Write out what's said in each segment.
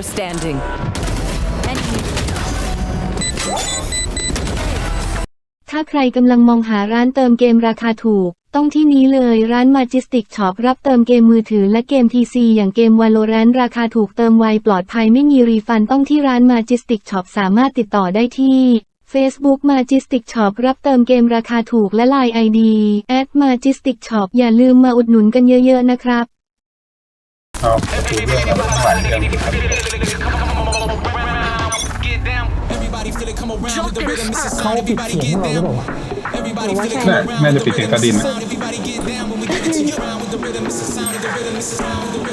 player standing. ถ้าใครกำลังมองหาร้านเติมเกมราคาถูก ต้องที่นี้เลยร้าน Majestic Shop รับเติมเกมมือถือและเกม PC อย่างเกม Valorant ราคาถูกเติมไวปลอดภัยไม่มีรีฟันต้องที่ร้าน Majestic Shop สามารถติดต่อได้ที่ Facebook Majestic Shop รับเติมเกมราคาถูกและ Line ID @Majestic Shop อย่าลืมมาอุดหนุนกันเยอะๆนะครับ เครับเขาปิดเสียงเราหรือเปล่าวะน่าน่าจะปิดเสียงตาดินนะ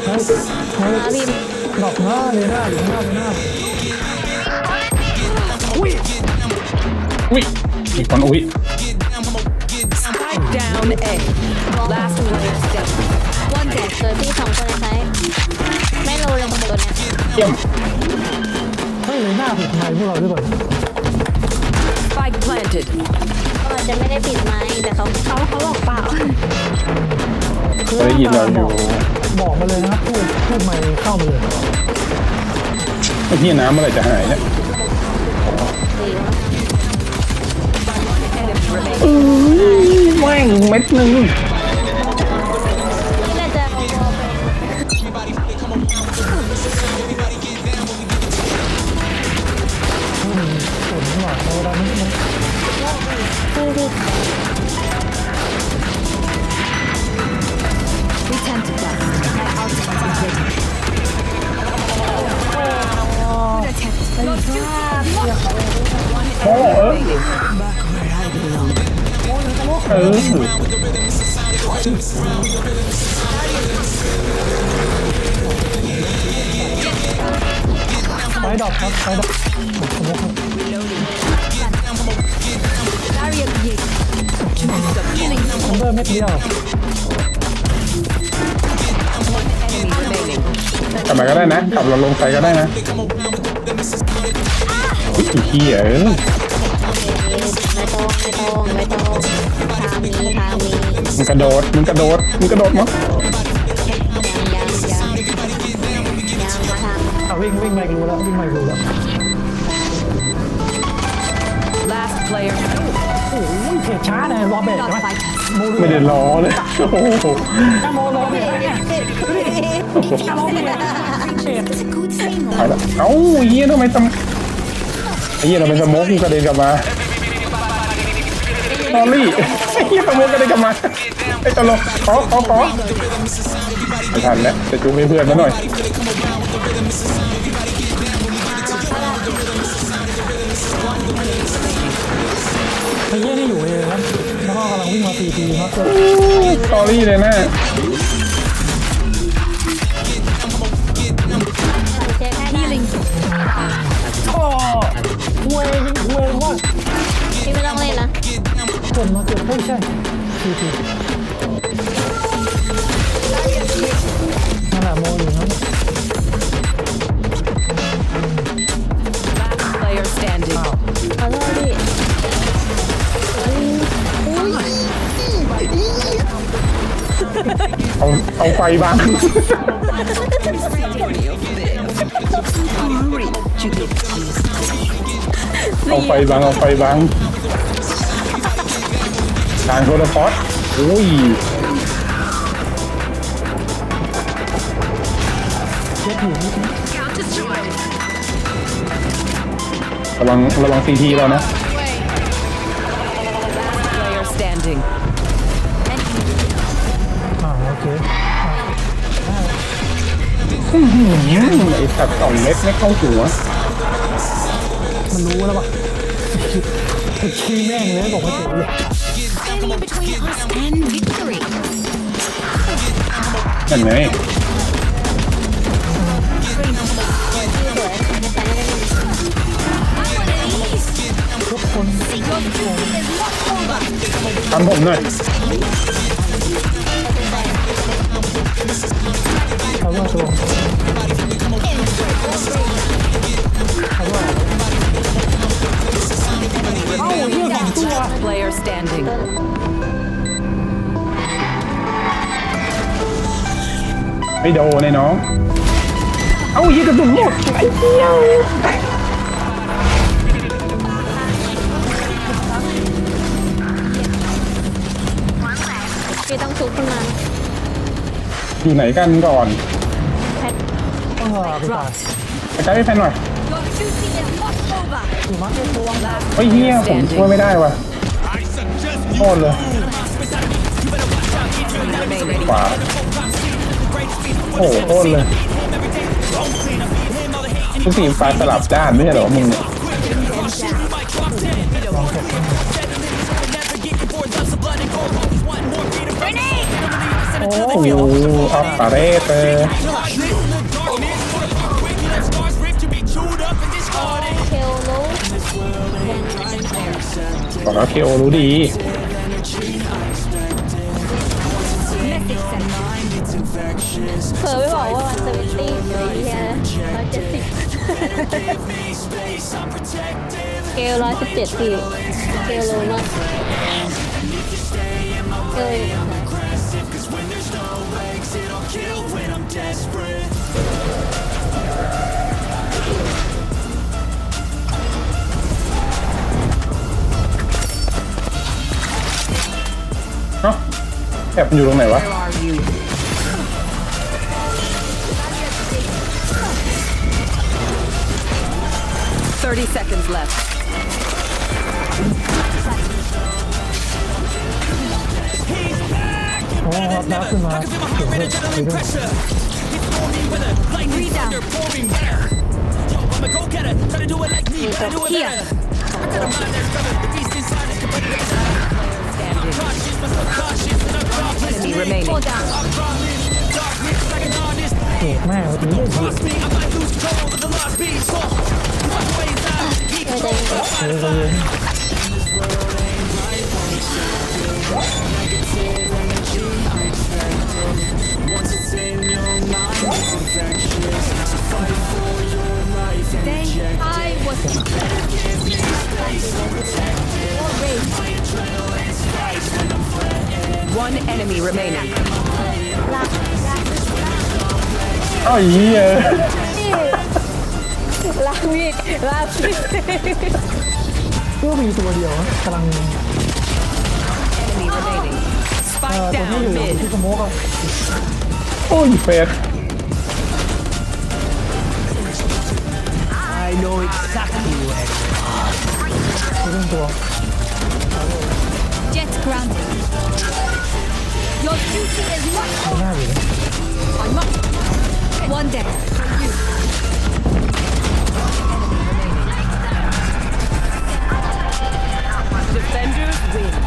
เฮ้ยเฮ้ยดอกหน้าเลยหน้าอยู่ข้าหน้าหน้าอุ้ยมีคนอุ้ย Spike down A. Last player standing. วันถูกเจอที่สองคนในไซส์ไม่รู้เลยคนตัวเนี้ยเยี่ยมเฮ้ยหน้าผิดไมค์พวกเราหรือเปล่า Spike planted. เขาอาจจะไม่ได้ปิดไม้แต่เขาเขาเขาบอกเปล่าเขาได้ยินเราอยู่บอกมาเลยนะครับพูดพูดไมค์เข้ามาเลยไอ้ที่น้ำเมื่อไหร่จะหายเนี่ยดีวะแม่งเม็ดหนึ่งนี่น่าจะเอาวอลไปฝนหน่อยเวลานี้มันดูดิ Return to dust. My ultimate is ready. โอ้เออเออ ไฟดอกครับไฟดอก อันเดอร์เม็ดเดียว Enemy remaining. กลับมาก็ได้นะกลับเราลงไปก็ได้นะอุ้ยไอ้เหี้ยเออไม่ต้องไม่ต้องไม่ต้องทางนี้ทางนี้มึงกระโดดมึงกระโดดมึงกระโดดมั้งยังยังยังยังมาทางอะวิ่งวิ่งไมค์รู้แล้ววิ่งไมค์รู้แล้ว Last player. โอ้ยเพจช้าเลยรอเบรกใช่ไหม ไม่ได้รอเลยโอ้โหถ้าโมรอเบรกเนี่ยถ้ารอเบรกเพจไปละเอ้าเหี้ยทำไมทำไอ้เหี้ยเราเป็นสมกกูกระเด็นกลับมาลอรี่เหี้ยสโมกกระเด็นกลับมาไอ้ตลกขอขอขอไม่ทันแล้วจะจุ๊บให้เพื่อนมาหน่อยไอ้เหี้ยนี่อยู่เล้วก็กำลั งวิ่งมาตีทีครับสตอรี่เลยนะเช็คให้ได้ Healing. ก็เวงเวงว่าพี่ไม่ต้องเล่นนะเกิดมาเกิดไม่ใช่ทีที เอาเอาไฟบังเอาไฟบังเอาไฟบังทางโทรพอดโอ้ยเช็คอยู่นิดนึงระวังระวังซีทีเรานะ อ่าโอเคไอสัตว์สองเม็ดไม่เข้าหัวมันรู้แล้วปะไอ้ขี้แม่งเลยบอกไม่ถูกเลย Standing between us and victory. นั่นไงทุกคนทำผมหน่อย เขาว่าตัวเขาว่าเอ้าเรื่องของตัว Player standing. ไม่โดนเลยน้องเเอ้ายี่กระสุนหมดไอ้เหี้ยพี่ต้องซุกขึ้นมา อยู่ไหนกันก่อนเออพี่ตายไปใช้ให้แฟนหน่อยอยู่มัดเป็นตัวเฮ้ยเฮียผมช่วยไม่ได้ว่ะโทษเลยขวาโอ้โหโทษเลยทุกทีมฟ้าสลับด้านไม่ใช่เหรอมึงเนี่ย โอ้โหอัปปาเรเตอร์เคลรู้บอกแล้วเคโอรู้ดี เผลอไม่บอกว่าวันเซเวนตี้ไอ้เหี้ยร้อยเจ็ดสิบเกลร้อยสิบเจ็ดพี่เกลรู้มากเกล เอ้าแอบ มันอยู่ตรงไหนวะ30 seconds left. โอ้รับน้ำขึ้นมาถึงเลยถึงเลย Rebound. Here. Enemy remaining. Fall down. เจ็บแม่เมื่อกี้ไม่ได้เออใจเย็น I was. One enemy remaining. เอ้าอีเหี้ยลากมีดลากมีดก็มีตัวเดียวนะกำลัง Enemy remaining. เอ่อ Spike ตัวนี้ down อยู่ mid. ที่สโมกอะโอ้ยเฟส I know exactly where you are. Jet grounded. Your duty is much. I must. One day. You. Defenders win.